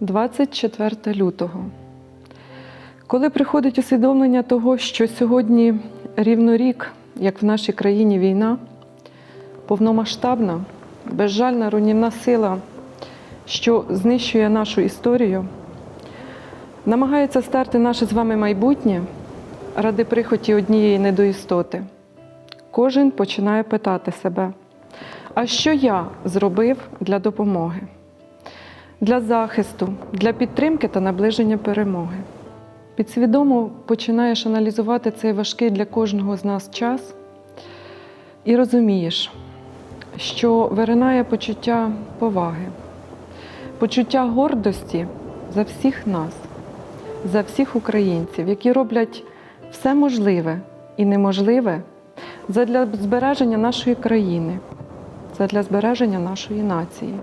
24 лютого. Коли приходить усвідомлення того, що сьогодні рівно рік, як в нашій країні війна, повномасштабна, безжальна руйнівна сила, що знищує нашу історію, намагається стерти наше з вами майбутнє ради прихоті однієї недоістоти. Кожен починає питати себе, а що я зробив для допомоги, для захисту, для підтримки та наближення перемоги. Підсвідомо починаєш аналізувати цей важкий для кожного з нас час і розумієш, що виринає почуття поваги, почуття гордості за всіх нас, за всіх українців, які роблять все можливе і неможливе задля збереження нашої країни, задля збереження нашої нації,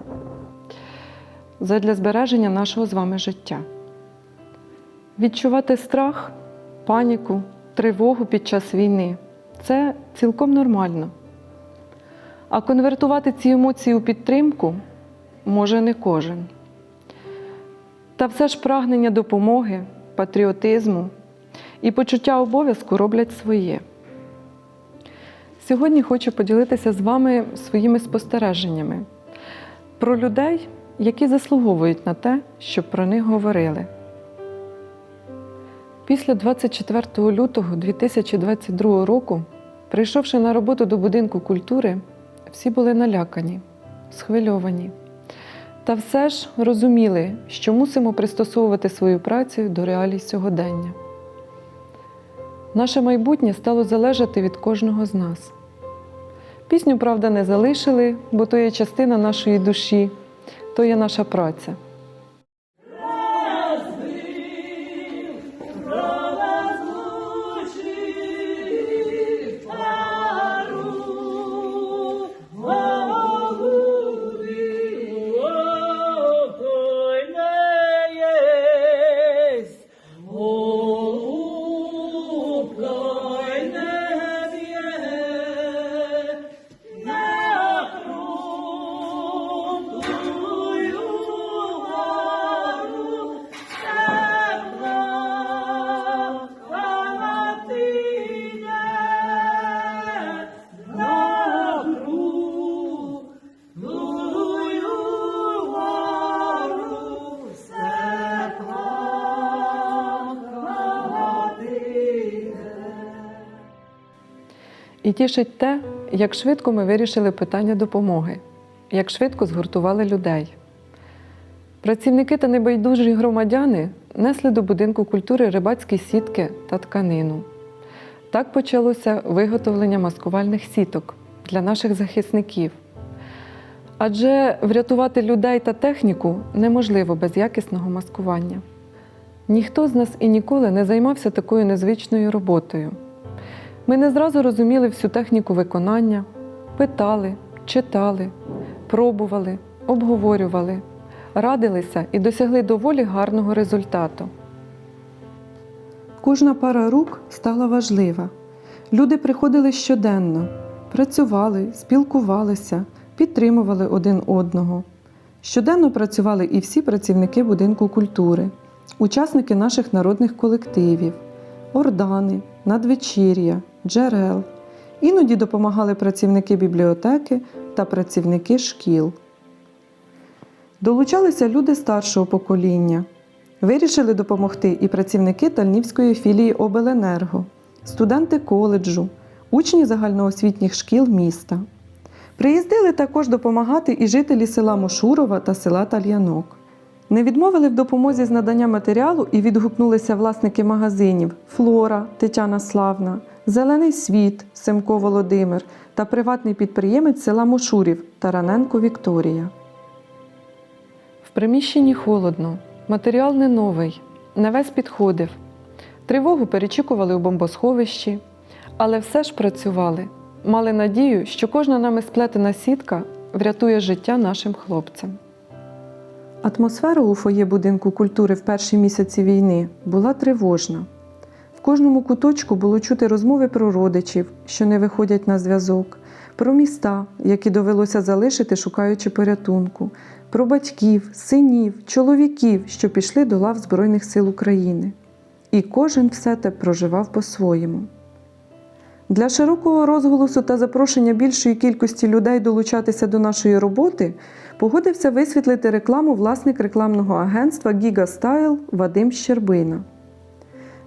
задля збереження нашого з вами життя. Відчувати страх, паніку, тривогу під час війни це цілком нормально. А конвертувати ці емоції у підтримку може не кожен. Та все ж прагнення допомоги, патріотизму і почуття обов'язку роблять своє. Сьогодні хочу поділитися з вами своїми спостереженнями про людей, які заслуговують на те, щоб про них говорили. Після 24 лютого 2022 року, прийшовши на роботу до будинку культури, всі були налякані, схвильовані. Та все ж розуміли, що мусимо пристосовувати свою працю до реалій сьогодення. Наше майбутнє стало залежати від кожного з нас. Пісню, правда, не залишили, бо то є частина нашої душі, то є наша праця. І тішить те, як швидко ми вирішили питання допомоги, як швидко згуртували людей. Працівники та небайдужі громадяни несли до будинку культури рибацькі сітки та тканину. Так почалося виготовлення маскувальних сіток для наших захисників. Адже врятувати людей та техніку неможливо без якісного маскування. Ніхто з нас і ніколи не займався такою незвичною роботою. Ми не зразу розуміли всю техніку виконання, питали, читали, пробували, обговорювали, радилися і досягли доволі гарного результату. Кожна пара рук стала важлива. Люди приходили щоденно, працювали, спілкувалися, підтримували один одного. Щоденно працювали і всі працівники будинку культури, учасники наших народних колективів, ордани, надвечір'я, джерел. Іноді допомагали працівники бібліотеки та працівники шкіл. Долучалися люди старшого покоління. Вирішили допомогти і працівники Тальнівської філії Обленерго, студенти коледжу, учні загальноосвітніх шкіл міста. Приїздили також допомагати і жителі села Мошурова та села Тальянок. Не відмовили в допомозі з надання матеріалу і відгукнулися власники магазинів Флора Тетяна Славна, Зелений світ Семко Володимир та приватний підприємець села Мошурів Тараненко Вікторія. В приміщенні холодно, матеріал не новий, не весь підходив. Тривогу перечікували у бомбосховищі, але все ж працювали. Мали надію, що кожна нами сплетена сітка врятує життя нашим хлопцям. Атмосфера у фоє будинку культури в перші місяці війни була тривожна. Кожному куточку було чути розмови про родичів, що не виходять на зв'язок, про міста, які довелося залишити, шукаючи порятунку, про батьків, синів, чоловіків, що пішли до лав Збройних сил України. І кожен все те проживав по-своєму. Для широкого розголосу та запрошення більшої кількості людей долучатися до нашої роботи погодився висвітлити рекламу власник рекламного агентства Style Вадим Щербина.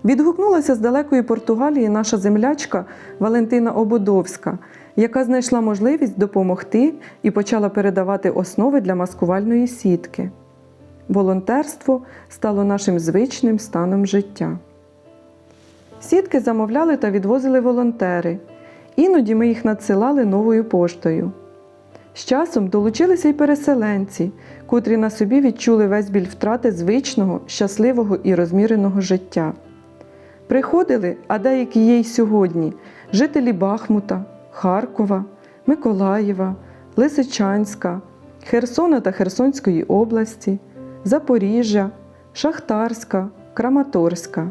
Відгукнулася з далекої Португалії наша землячка Валентина Ободовська, яка знайшла можливість допомогти і почала передавати основи для маскувальної сітки. Волонтерство стало нашим звичним станом життя. Сітки замовляли та відвозили волонтери. Іноді ми їх надсилали новою поштою. З часом долучилися й переселенці, котрі на собі відчули весь біль втрати звичного, щасливого і розміреного життя. Приходили, а деякі є й сьогодні, жителі Бахмута, Харкова, Миколаєва, Лисичанська, Херсона та Херсонської області, Запоріжжя, Шахтарська, Краматорська.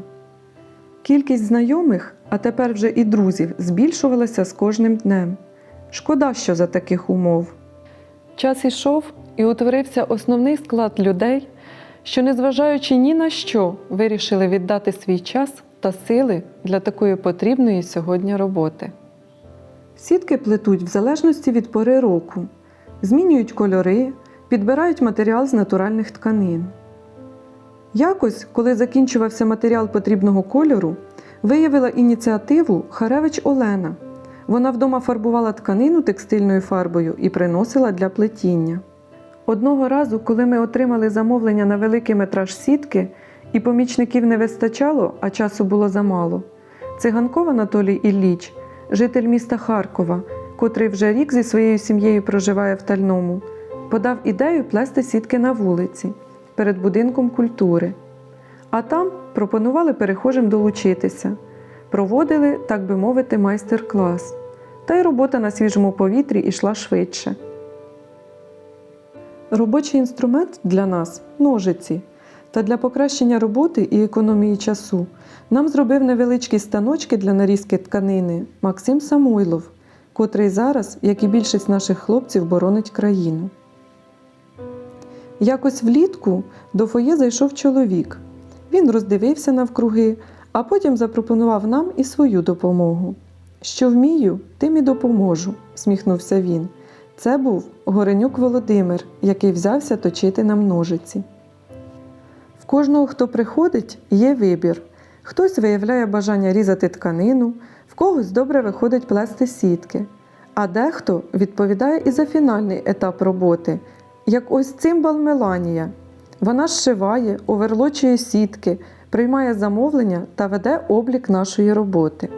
Кількість знайомих, а тепер вже і друзів, збільшувалася з кожним днем. Шкода, що за таких умов. Час ішов і утворився основний склад людей, що, незважаючи ні на що, вирішили віддати свій час та сили для такої потрібної сьогодні роботи. Сітки плетуть в залежності від пори року, змінюють кольори, підбирають матеріал з натуральних тканин. Якось, коли закінчувався матеріал потрібного кольору, виявила ініціативу Харевич Олена. Вона вдома фарбувала тканину текстильною фарбою і приносила для плетіння. Одного разу, коли ми отримали замовлення на великий метраж сітки, і помічників не вистачало, а часу було замало, циганков Анатолій Ілліч, житель міста Харкова, котрий вже рік зі своєю сім'єю проживає в Тальному, подав ідею плести сітки на вулиці перед будинком культури. А там пропонували перехожим долучитися, проводили, так би мовити, майстер-клас. Та й робота на свіжому повітрі йшла швидше. Робочий інструмент для нас ножиці. Та для покращення роботи і економії часу нам зробив невеличкі станочки для нарізки тканини Максим Самойлов, котрий зараз, як і більшість наших хлопців, боронить країну. Якось влітку до фоє зайшов чоловік. Він роздивився навкруги, а потім запропонував нам і свою допомогу. Що вмію, тим і допоможу, сміхнувся він. Це був Горенюк Володимир, який взявся точити нам ножиці. Кожного, хто приходить, є вибір. Хтось виявляє бажання різати тканину, в когось добре виходить плести сітки, а дехто відповідає і за фінальний етап роботи, як ось цимбал Меланія. Вона зшиває, оверлочує сітки, приймає замовлення та веде облік нашої роботи.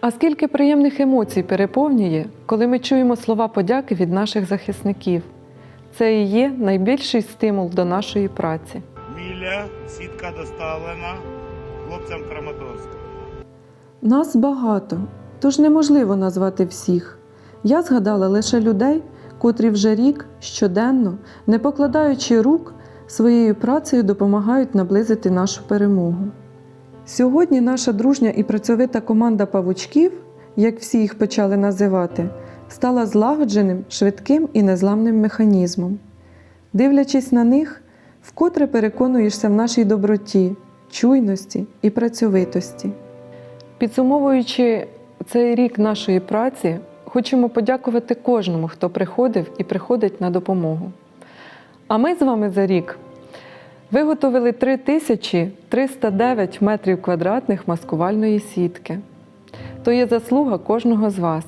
А скільки приємних емоцій переповнює, коли ми чуємо слова подяки від наших захисників. Це і є найбільший стимул до нашої праці. Міля, сітка доставлена хлопцям Краматорська. Нас багато, тож неможливо назвати всіх. Я згадала лише людей, котрі вже рік щоденно, не покладаючи рук, своєю працею допомагають наблизити нашу перемогу. Сьогодні наша дружня і працьовита команда павучків, як всі їх почали називати, стала злагодженим, швидким і незламним механізмом. Дивлячись на них, вкотре переконуєшся в нашій доброті, чуйності і працьовитості. Підсумовуючи цей рік нашої праці, хочемо подякувати кожному, хто приходив і приходить на допомогу. А ми з вами за рік виготовили 3309 метрів квадратних маскувальної сітки. То є заслуга кожного з вас.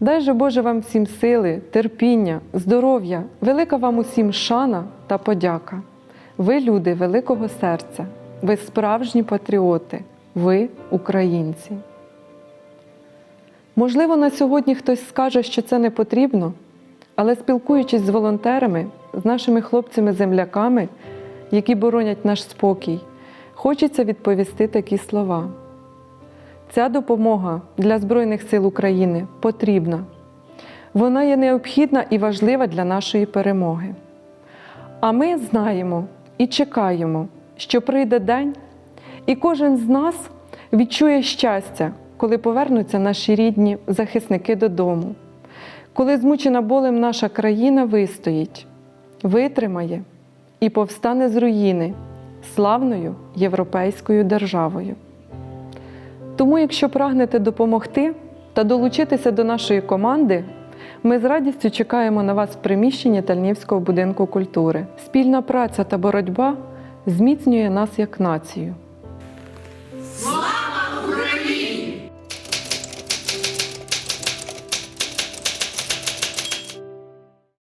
Дай же Боже вам всім сили, терпіння, здоров'я, велика вам усім шана та подяка. Ви люди великого серця, ви справжні патріоти, ви українці. Можливо, на сьогодні хтось скаже, що це не потрібно, але спілкуючись з волонтерами, з нашими хлопцями-земляками, які боронять наш спокій, хочеться відповісти такі слова. Ця допомога для Збройних сил України потрібна. Вона є необхідна і важлива для нашої перемоги. А ми знаємо і чекаємо, що прийде день, і кожен з нас відчує щастя, коли повернуться наші рідні захисники додому, коли змучена болем наша країна вистоїть, витримає і повстане з руїни славною європейською державою. Тому, якщо прагнете допомогти та долучитися до нашої команди, ми з радістю чекаємо на вас в приміщенні Тальнівського будинку культури. Спільна праця та боротьба зміцнює нас як націю.